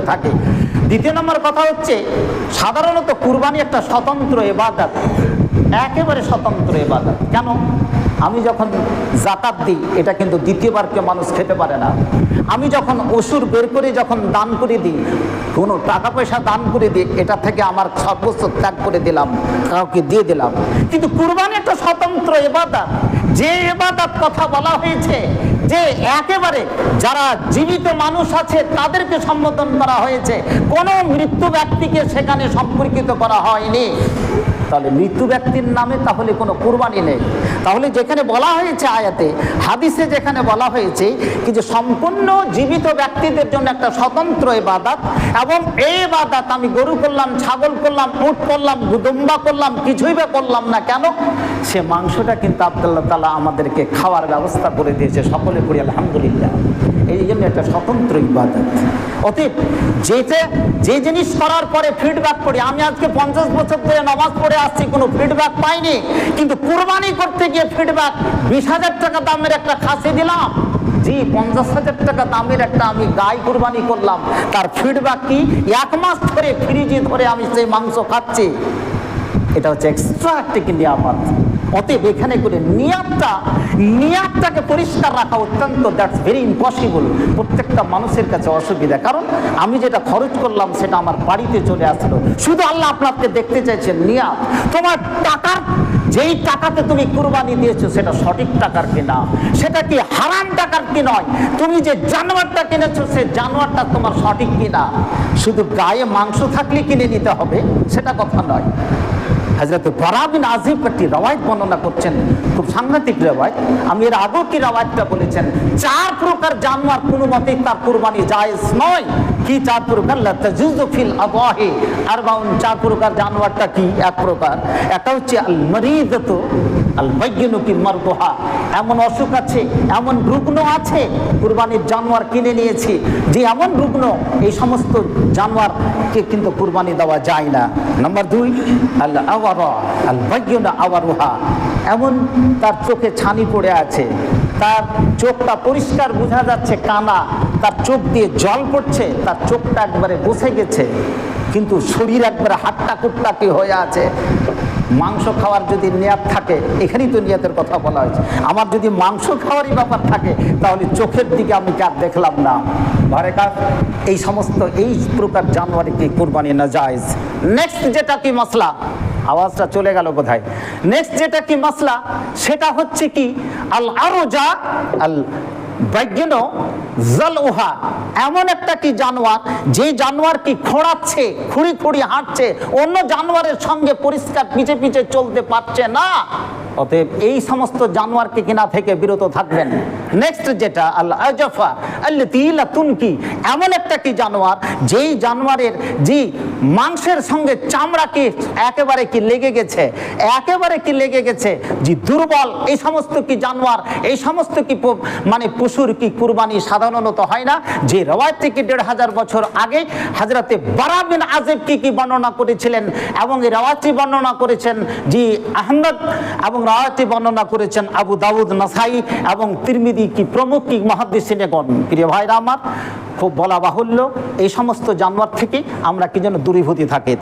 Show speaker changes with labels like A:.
A: থাকে। দ্বিতীয় নম্বর কথা হচ্ছে, সাধারণত কুরবানি একটা স্বতন্ত্র এবাদত। একেবারে স্বতন্ত্র এবাদত। কেন? আমি যখন জাকাত দিই, এটা কিন্তু দ্বিতীয়বার কেউ মানুষ খেতে পারে না। আমি যখন ওষুধ বের করে, যখন দান করে দিই, কোনো টাকা পয়সা দান করে দিই এটা থেকে আমার সর্বোচ্চ ত্যাগ করে দিলাম, কাউকে দিয়ে দিলাম। কিন্তু কুরবানি একটা স্বতন্ত্র এবাদত। যে এবাদত কথা বলা হয়েছে যে একেবারে যারা জীবিত মানুষ আছে, তাদেরকে সম্বোধন করা হয়েছে, কোনো মৃত্যু ব্যক্তিকে সেখানে সম্পর্কিত করা হয়নি। তাহলে মৃত্যু ব্যক্তির নামে তাহলে কোনো কুরবানি নেই। তাহলে যেখানে বলা হয়েছে আয়াতে, হাদিসে যেখানে বলা হয়েছে কি যে সম্পূর্ণ জীবিত ব্যক্তিদের জন্য একটা স্বতন্ত্র এবাদাত এবং এই এবাদাত আমি গরু করলাম, ছাগল করলাম, উট করলাম, গুদম্বা করলাম, কিছুই বা করলাম না কেন? সে মাংসটা কিন্তু আবদুল্লাহ তালা আমাদেরকে খাওয়ার ব্যবস্থা করে দিয়েছে সকলে করি আলহামদুলিল্লাহ। এই জন্য একটা স্বতন্ত্র ইবাদত। অতীত যেতে, যে জিনিস করার পরে ফিডব্যাক করি আমি আজকে পঞ্চাশ বছর ধরে নামাজ পড়ে আসছি, কোনো ফিডব্যাক পাইনি। কিন্তু কোরবানি করতে গিয়ে ফিডব্যাক বিশ হাজার টাকা দামের একটা খাসি দিলাম। জি, পঞ্চাশ হাজার টাকা দামের একটা আমি গাই কোরবানি করলাম। তার ফিডব্যাক কি? এক মাস ধরে ফ্রিজে ধরে আমি সেই মাংস খাচ্ছি। এটা হচ্ছে এক্সট্রা কিন্তু নিয়ামত অতএব এখানে করে নিয়াতটা, নিয়াতটাকে পরিষ্কার রাখা অত্যন্ত দ্যাটস ভেরি ইম্পসিবল প্রত্যেকটা মানুষের কাছে অসুবিধা। কারণ আমি যেটা খরচ করলাম সেটা আমার বাড়িতে চলে আসলো। শুধু আল্লাহ আপনাকে দেখতে চাইছেন, নিয়াত। তোমার টাকার, যেই টাকাতে তুমি কুরবানি দিয়েছ, সেটা সঠিক টাকার কিনা? সেটা কি হারাম টাকার কি নয়? তুমি যে জানোয়ারটা কিনেছো, সে জানোয়ারটা তোমার সঠিক কিনা? শুধু গায়ে মাংস থাকলে কিনে নিতে হবে, সেটা কথা নয়। হজরত বরাবিন আজিব একটি রওয়ায়ত বর্ণনা করছেন, খুব সাংঘাতিক রওয়ায়ত। আমি এর আগেও কি রওয়ায়তটা বলেছেন, চার প্রকার জানোয়ার কোনো মতেই তার কুরবানি জায়েজ নয়। কি চার প্রকার? ফিল আবাহি আরবাউন, চার প্রকার জানোয়ারটা কি? এক প্রকার। একটা হচ্ছে আল মরিদতু আল বাইয়িনু কি এমন অসুখ আছে, এমন রুগ্ন আছে, কুরবানির জানোয়ার কিনে নিয়েছি। যে এমন রুগ্ন, এই সমস্ত জানোয়ারকে কিন্তু কুরবানি দেওয়া যায় না। নাম্বার দুই আল আওয়ারুহা, এমন তার চোখে ছানি পড়ে আছে। তার চোখটা পরিষ্কার বোঝা যাচ্ছে, কানা, তার চোখ দিয়ে জল পড়ছে, তার চোখটা একবারে বসে গেছে। কিন্তু শরীর একবারে হাট্টা কুট্টাকি হয়ে আছে। মাংস খাওয়ার যদি নিয়াত থাকে, এখানেই তো নিয়াতের কথা বলা হয়েছে। আমার যদি মাংস খাওয়ারই ব্যাপার থাকে, তাহলে চোখের দিকে আমি কার দেখলাম না। ঘরে কার এই সমস্ত, এই প্রকার জানুয়ারিকে কোরবানি না যায় নেক্সট যেটা কি মশলা আওয়াজটা চলে গেল কোথায় নেক্সট যেটা কি মশলা সেটা হচ্ছে কি, আল আরোজা, আল বৈজ্ঞান জল উহা এমন একটা কি জানোয়ার, যে জানোয়ার কি খোঁড়াচ্ছে, খুঁড়ি খুঁড়ি হাঁটছে, অন্য জানোয়ারের সঙ্গে পরিষ্কার পিছে পিছে চলতে পারছে না। অতএব এই সমস্ত জানোয়ারকে কিনা থেকে বিরত থাকবেন। নেক্সট যেটা আল্লাহ আজফা আল্লা তুনকি এমন একটা কি জানোয়ার, যেই জানোয়ারের যে মাংসের সঙ্গে চামড়া কি একেবারে কি লেগে গেছে? একেবারে কি লেগে গেছে? যে দুর্বল। এই সমস্ত কি জানোয়ার? এই সমস্ত কি মানে পশুর কি কুরবানি সাধারণত হয় না? যে রওয়ায়ত থেকে দেড় হাজার বছর আগে হাজরাতে বারাবিন আজেব কি কি বর্ণনা করেছিলেন এবং এই রওয়ায়তটি বর্ণনা করেছেন? জি, আহমদ এবং রওয়ায়তটি বর্ণনা করেছেন আবু দাউদ নাসাই এবং তিরমিদি কি প্রমুখ কি মহাদিসিনেগণ প্রিয় ভাইরা আমার খুব বলা বাহুল্য। এই সমস্ত জানোয়ার থেকে আমরা কি যেন দূরীভূতি থাকি।